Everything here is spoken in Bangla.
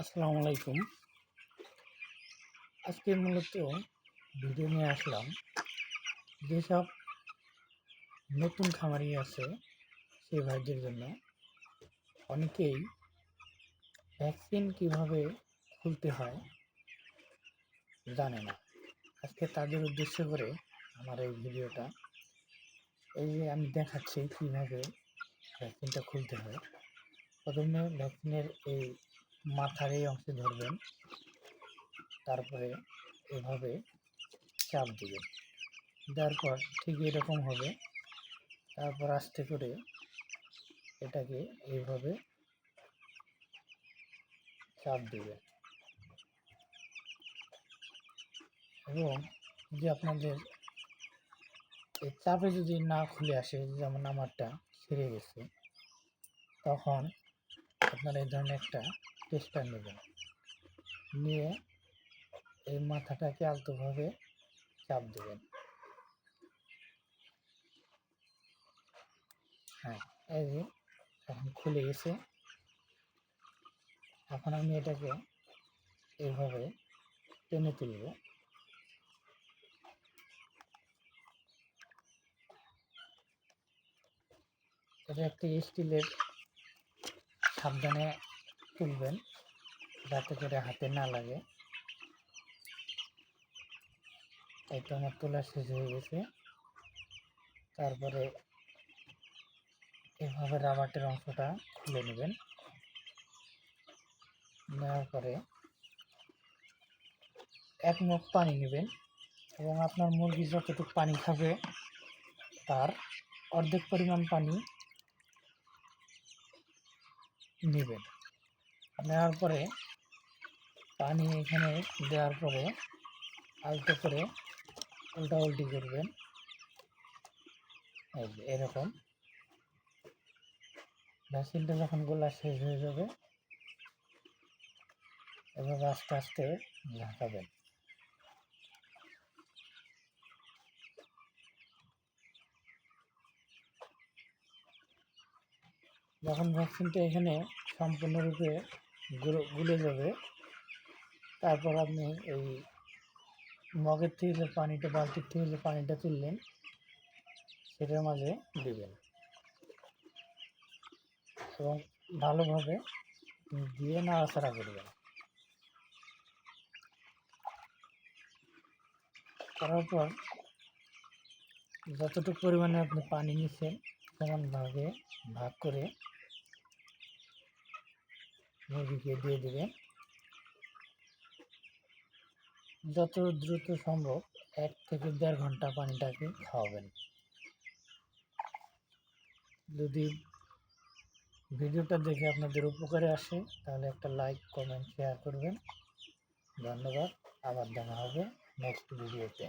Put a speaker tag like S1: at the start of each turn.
S1: আসসালামু আলাইকুম। আজকে মূলত ভিডিও নিয়ে আসলাম। যেসব নতুন খামারি আছে সেই ভাইদের জন্য অনেকেই ভ্যাকসিন কীভাবে খুলতে হয় জানে না। আজকে তাদের উদ্দেশ্য করে আমার এই ভিডিওটা, এই যে আমি দেখাচ্ছি কীভাবে ভ্যাকসিনটা খুলতে হয়। প্রথমে ভ্যাকসিনের এই মাথার এই অংশে ধরবেন। তারপরে এভাবে চাপ দিবেন। দেওয়ার পর ঠিক এরকম হবে। তারপর আস্তে করে এটাকে এইভাবে চাপ দিবেন। এবং যে আপনাদের এই চাপে যদি না খুলে আসে, যেমন আমারটা ছিঁড়ে গেছে, তখন আপনারা এই ধরনের একটা টেস্টার নেবেন। নিয়ে এই মাথাটাকে আলতোভাবে চাপ দেবেন। হ্যাঁ এই যে এখন খুলে গেছে। এখন আমি এটাকে এইভাবে টেনে তুলব। এটা একটি স্টিলের সাবধানে তুলবেন, যাতে করে হাতে না লাগে। এই তো আমার তোলা শেষ হয়ে গেছে। তারপরে এভাবে রাবারটের অংশটা খুলে নেবেন। নেওয়ার পরে এক মুখ পানি নেবেন এবং আপনার মুরগি যতটুকু পানি খাবে, তার অর্ধেক পরিমাণ পানি নেবেন। নেওয়ার পরে পানি এখানে দেওয়ার পরে আলতো করে উল্টা উল্টি করবেন এরকম। ভ্যাসিনটা যখন গোলা শেষ হয়ে যাবে, এভাবে আস্তে আস্তে ঝাঁকাবেন যখন ভ্যাকসিনটা এখানে সম্পূর্ণরূপে গুলো- যাবে তারপর আপনি এই মগের থেকে যে পানিটা, বালতির থেকে যে পানিটা তুললেন, সেটার মাঝে দেবেন। এবং ভালোভাবে দিয়ে নাড়াচাড়া করবেন। করার পর যতটুকু পরিমাণে আপনি পানি নিচ্ছেন সমানভাবে ভাগ করে মুরগিকে দিয়ে দেবেন। যত দ্রুত সম্ভব এক থেকে দেড় ঘণ্টা পানিটাকে খাওয়াবেন। যদি ভিডিওটা দেখে আপনাদের উপকারে আসে, তাহলে একটা লাইক, কমেন্ট, শেয়ার করবেন। ধন্যবাদ। আবার দেখা হবে নেক্সট ভিডিওতে।